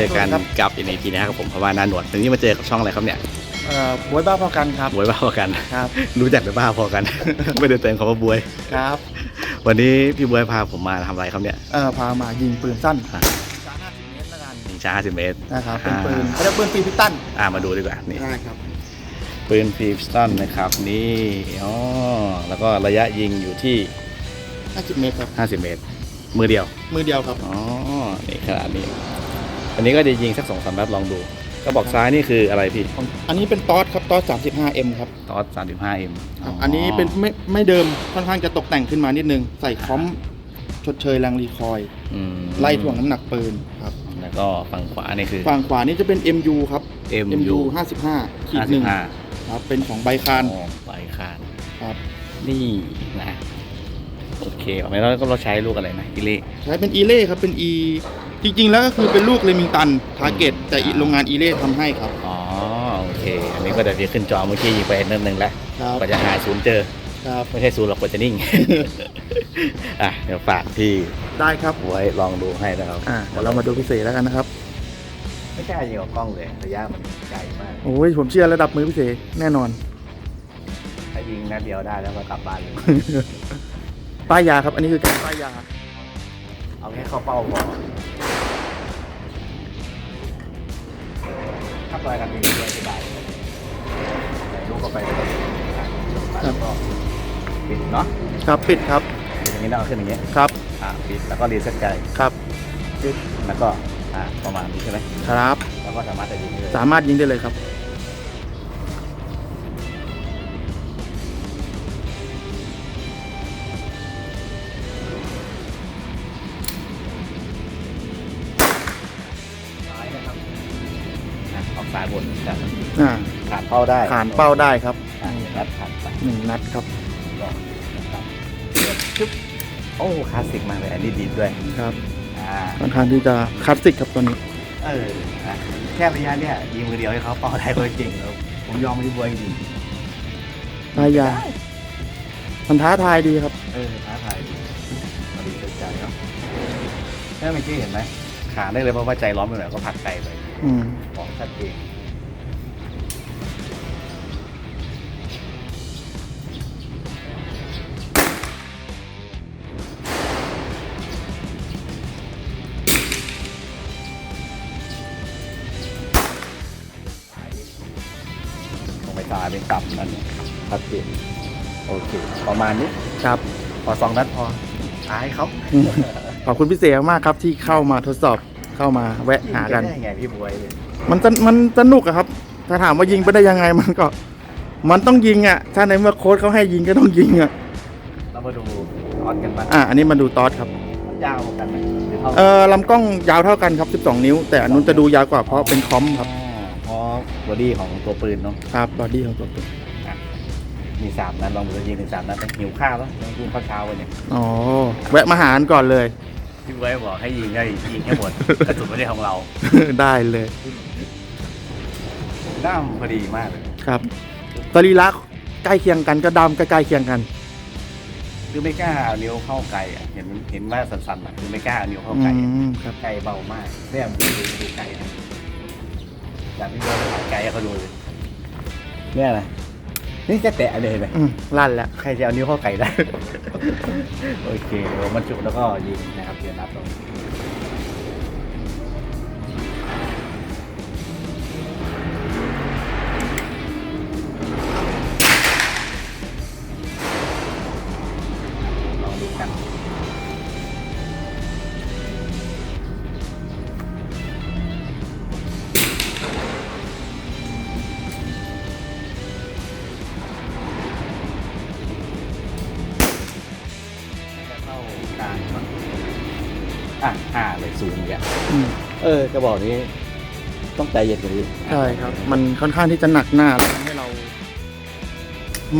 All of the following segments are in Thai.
ครับครับเจอกันสวัสดีครับกับอีพีนะครับผมเพราะว่าหนาหนวดวันนี้มาเจอกับช่องอะไรครับเนี่ยเอ่อบวยบ้าพอกันครับบวยบ้าพอกันครับรู้จักแต่บ้าพอกัน ไม่ได้เติมคำว่าบวยครับ วันนี้พี่บวยพาผมมาทำอะไรครับเนี่ยเอ่อพามายิงปืนสั้นอะช้า50เมตรแล้วกันยิงช้า50 เมตรนะครับเป็นอ่าปืนเขาเรียกปืนปีพิสตันอ่ามาดูดีกว่านี่ได้ครับปืนฟีฟสตันนะครับนี่อ๋อแล้วก็ระยะยิงอยู่ที่ 50 เมตรครับ50 เมตร มือเดียว มือเดียวครับอ๋อนี่ขนาดนี้ อันนี้ก็จะยิงสักสองสามนัดลองดูกระบอกซ้ายนี่คืออะไรพี่ของอันนี้เป็นตอสครับตอส 35M ครับตอส 35 m ครับอันนี้เป็นไม่ไม่เดิมค่อนข้างจะตกแต่งขึ้นมานิดนึง ใส่คอมชดเชยแรงรีคอยล์อืมไล่ถ่วงน้ำหนักปืนครับแล้วก็ฝั่งขวานี่คือ ฝั่งขวานี่จะเป็น MU ครับ MU 55ขีดหนึ่ง55ครับเป็นของไบคานอ๋อปลายคานครับนี่นะ โอเคเอาไหมแล้วก็เราใช้ลูกอะไรนะอิเล่ใช้เป็นอีเล่ครับเป็น E จริงๆ แล้วก็คือเป็นลูกเลมิงตันทาร์เก็ตแต่อีโรงงานอีเล่ทำให้ครับ อ๋อโอเค อันนี้ก็เดี๋ยวจะขึ้นจอเมื่อกี้ยิงไปนิดนึงแล้วครับกว่าจะหาศูนย์เจอครับไม่ใช่ศูนย์หรอกกว่าจะนิ่งอะเดี๋ยวฝากพี่ได้ครับไว้ลองดูให้นะครับอ่าเดี๋ยวเรามาดูพิเศษแล้วกันนะครับ ไม่กล้ายิงกับกล้องเลยระยะมันไกลมากโอ้ยผมเชื่อระดับมือพิเศษแน่นอนถ้ายิงนัดเดียวได้แล้วก็กลับบ้านเลยป้ายยาครับ อันนี้คือการป้ายยา เอาแค่เข้าเป้าพอถ้าปล่อยกันนี้ไม่ได้ใส่ลูกเข้าไปแล้วก็แล้วก็ปิดเนาะครับปิดครับปิดอย่างนี้แล้วเอาขึ้นอย่างนี้ครับ อ่าปิดแล้วก็รีเซ็ตใจครับปิดแล้วก็อ่าประมาณนี้ใช่ไหมครับ แล้วก็สามารถจะยิงได้เลยสามารถยิงได้เลยครับาขาดเป้าได้ผ่านเป้าได้ครับอ่าอย่างนัดขาดไปหนึ่งนัดครับก็นะครับชึบโอ้คลาสสิกมากเลยอันนี้ดีด้วยครับอ่าค่อนข้างที่จะคลาสสิกครับตัวนี้ เอออะแค่ระยะเนี่ยยิงมือเดียวให้เขาเป้าได้ก็จริงแล้วผมยอมไม่ได้บวยจริงป้ายยามันท้าทายดีครับ เออท้าทายดีพอดีเกิดใจเนาะถ้าเมื่อกี้เห็นไหมขาได้เลยเพราะว่าใจร้อนไปหน่อยก็ผลักไกลไปอืม ของชัดเจน ชัดเจนโอเค ประมาณนี้ครับ พอสองนัดพอตายเขาขอบคุณพิเศษมากครับที่เข้ามาทดสอบเข้ามาแวะหากัน ได้ไงพี่บวยเนี่ยมันสนมันสนุกอะครับ ถ้าถามว่ายิงไปได้ยังไงมันก็ มันต้องยิงอะถ้าในเมื่อโค้ชเขาให้ยิงก็ต้องยิงอะเรามาดูออนกันบ้างอะอันนี้มาดูตอสครับ มันยาวเหมือนกันไหมหรือเท่าเออลำกล้องยาวเท่ากันครับ 12 นิ้ว แต่อันนู้นจะดูยาวกว่าเพราะเป็นคอมครับอ๋อเพราะบอดี้ของตัวปืนเนาะครับบอดี้ของตัวปืน มีสามนัดลองดูยิงถึงสามนัดไหมหิวข้าวแล้วยังกินข้าวเช้าวันเนี่ยอ๋อแวะมาหากันก่อนเลย พี่บวยบอกให้ยิงได้ยิงให้หมดกระสุนไม่ได้ของเรา ได้เลยด้ามพอดีมากเลยครับสรีระใกล้เคียงกันก็ดำก็ใกล้เคียงกัน คือไม่กล้าเอานิ้วเข้าไกลอะเห็นเห็นว่าสั่นๆอะคือไม่กล้าเอานิ้วเข้าอืไกลมครับ ไกลเบามากเนี่ยมันดูดูไกลนะจากพี่บวยไปถ่ายไกลให้เขาดูเลยเนี่ยนะ นี่จะแตะเลยเห็นไหมอืมลั่นแล้ว ใครจะเอานิ้วเข้าไก่ได้ โอเคเดี๋ยวบรรจุแล้วก็ยิงนะครับเดี๋ยวนับตรงล เออกระบอกนี้ต้องใจเย็นกว่านี้ใช่ครับ มันค่อนข้างที่จะหนักหน้าแล้วทำให้เรา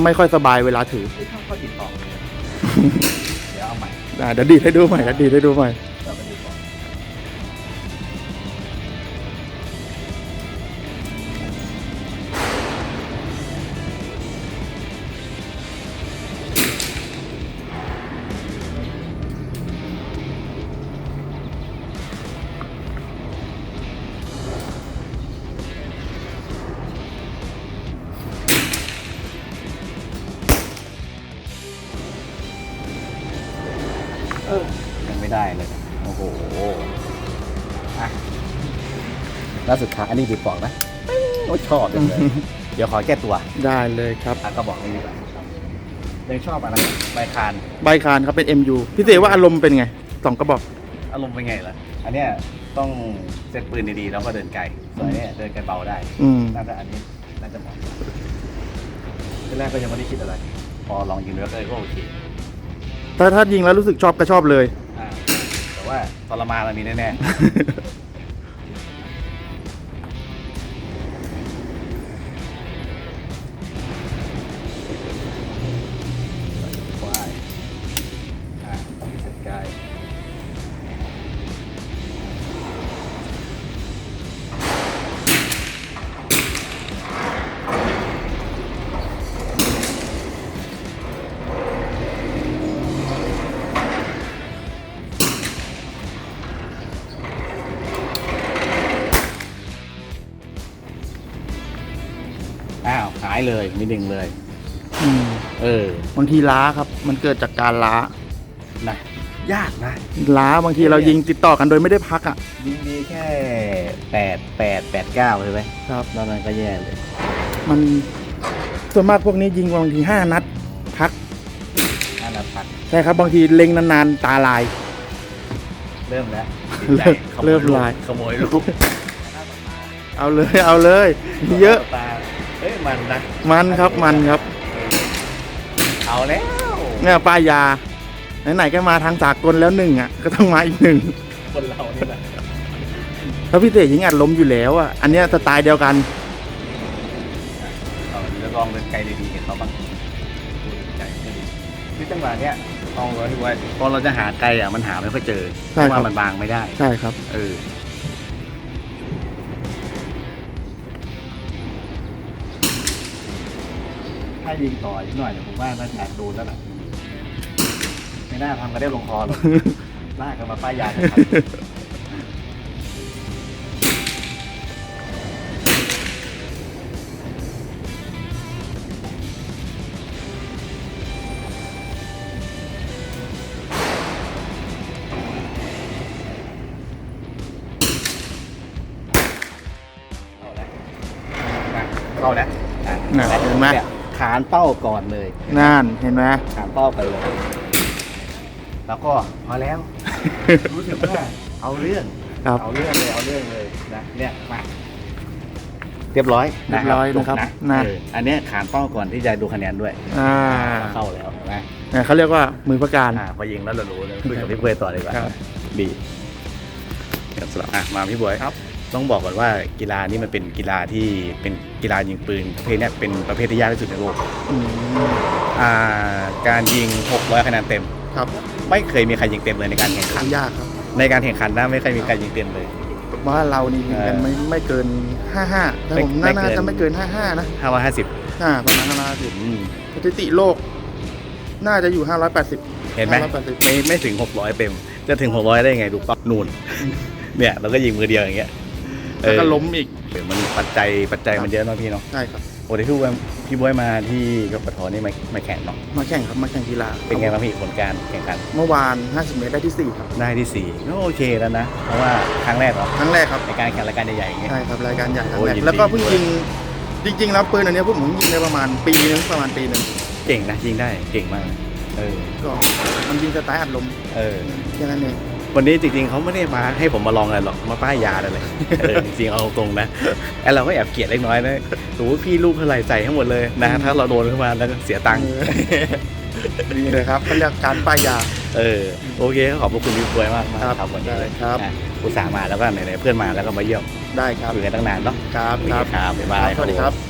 ไม่ค่อยสบายเวลาถือ ไม่ต้องเข้าติดต่อ เดี๋ยวเอาใหม่ อ่าเดี๋ยวดีดให้ดูใหม่เดี๋ยวดีดให้ดูใหม่ แล้วสุดท้ายอันนี้ติดปอกนะโอ้ยชอบจังเลย เดี๋ยวขอแก้ตัวได้เลยครับ อะก็บอกนี่ดีกว่ายังชอบอันนั้นใบคาน ใบคานครับเป็น MU พี่เสว่าอารมณ์เป็นไงสองกระบอก อารมณ์เป็นไงล่ะ อันเนี้ยต้องเซตปืนดีๆ แล้วก็เดินไกล ส่วนอันเนี้ยเดินไกลเบาได้ อืม น่าจะอันนี้น่าจะเหมาะทีแรกก็ยังไม่ได้คิดอะไร พอลองยิงแล้วก็โอเคถ้าถ้ายิงแล้วรู้สึกชอบก็ชอบเลย อ่าแต่ว่าทรมานมันมีแน่ๆ เลยมีหนึ่งเลย อืมเออบางทีล้าครับ มันเกิดจากการล้า นะยากนะ ล้าบางทีเรายิงติดต่อกันโดยไม่ได้พักอะ ยิงดีแค่แปดแปดแปดเก้าใช่ไหมครับนอกนั้นก็แย่เลยมันส่วนมากพวกนี้ยิงบางทีห้านัด พักน่าจะพักใช่ครับ บางทีเล็งนานๆตาลาย เริ่มแล้วเริ่มขโยเริ่มลาย ขโมยลูกเอาเลยเอาเลยมีเยอะตา เฮ้ยมันนะมันครับมันครับ เอาแล้วเนี่ยป้ายยา ไหนๆก็มาทางสากลแล้วหนึ่งอะ ก็ต้องมาอีกหนึ่งคนเรานี่แหละถ้าพี่เต๋ยิงอัดล้มอยู่แล้วอะ อันเนี้ยสไตล์เดียวกันเอาเดี๋ยวลองเดินไกลดีๆกับเขาบ้างดูเดินไกลให้ดีที่จังหวะเนี้ยต้องไว้ไว้พอเราจะหาไกลอะมันหาไม่ค่อยเจอเพใช่ราะครับว่ามันบางไม่ได้ ใช่ครับ เออ ถ้ายิงต่ออีกหน่อยเนี่ยผมว่าน่าจะโดนแล้วล่ะไม่น่าทำกันได้ลงคอหรอกลากกันมาป้ายยากันครับานเป้าก่อนเลยนั่นเห็นไหมขานเป้าไปเลย แล้วก็พอแล้ว รู้สึกว่าเอาเรื่องครับ เอาเรื่องเลยเอาเรื่องเลยนะเนี่ยมาเรียบร้อยเรียบร้อยนะครับจนะ เอออันเนี้ยขานเป้าก่อนที่จะดูคะแนนด้วยอ่าเข้าแล้วเห็นไหมเนี่ยเขาเรียกว่ามือประการ อ่าพอยิงแล้วเรารู้เลยคุยกับพี่บวยต่อเลยว่าครับดีครับสำหรับอะมาพี่บวยครับ ต้องบอกก่อนว่ากีฬานี้มันเป็นกีฬาที่เป็นกีฬายิงปืนประเภทเนี้ยเป็นประเภทที่ยากที่สุดในโลกอืมอ่าการยิง 600คะแนนเต็ม ครับ ไม่เคยมีใครยิงเต็มเลยในการแข่งขันยากครับ ในการแข่งขันนะไม่เคยมีใครยิงเต็มเลยว่าเรานี่ยิงกันเออไม่ไม่เกิน 55แต่ผมไม่น่าไม่เกินจะไม่เกิน 55 นะ 550อ่าประมาณ550อืมสถิติโลก น่าจะอยู่ 580 เห็นไหม580ไม่ไม่ถึง 600 เต็ม จะถึง 600 ได้ยังไงดูปั๊บนูนเนี่ยเราก็ยิงมือเดียวอย่างเงี้ย แล้วก็ล้มอีกเออมันปัจจัยปัจจัยมันเยอะเนาะพี่เนาะใช่ครับโอ้ที่พี่บวยพี่บวยมาที่กปทนี่มามาแข่งเนาะมาแข่งครับมาแข่งกีฬาเป็นไงบ้างพี่ผลการแข่งขันเมื่อวาน 50 เมตรได้ที่ 4 ครับ ได้ที่สี่ก็โอเคแล้วนะ เพราะว่าครั้งแรกเหรอครั้งแรกครับในการแข่งรายการใหญ่ๆอย่างเงี้ย ใช่ครับรายการใหญ่ครั้งโอ้ยแรกยินดี แล้วก็เพิ่งด้วยยิงจริงๆแล้วปืนอันเนี้ยพวกผมยิงได้ประมาณปีนึงประมาณปีนึงเก่งนะยิงได้เก่งมาก เออก็มันยิงสไตล์อัดลมเออแค่นั้นเอง วันนี้จริงๆเขาไม่ได้มาให้ผมมาลองอะไรหรอกมาป้ายยาเลยเออจริงๆเอาตรงๆนะไอเราก็แอบเกลียดเล็กน้อยนะโอ้พี่ลูกเท่าไหร่ใส่ทั้งหมดเลยนะถ้าเราโดนขึ้นมาแล้วก็เสียตังค์นี่เลยครับเขาเรียกการป้ายยา เออโอเคขอบพระคุณพี่บวยมากมากครับครับวันนี้ได้ครับอะอุตส่าห์มาแล้วก็ไหนๆเพื่อนมาแล้วก็มาเยี่ยมได้ครับคุยกันตั้งนานเนาะครับโอเคครับครับบ๊ายบายสวัสดีครับ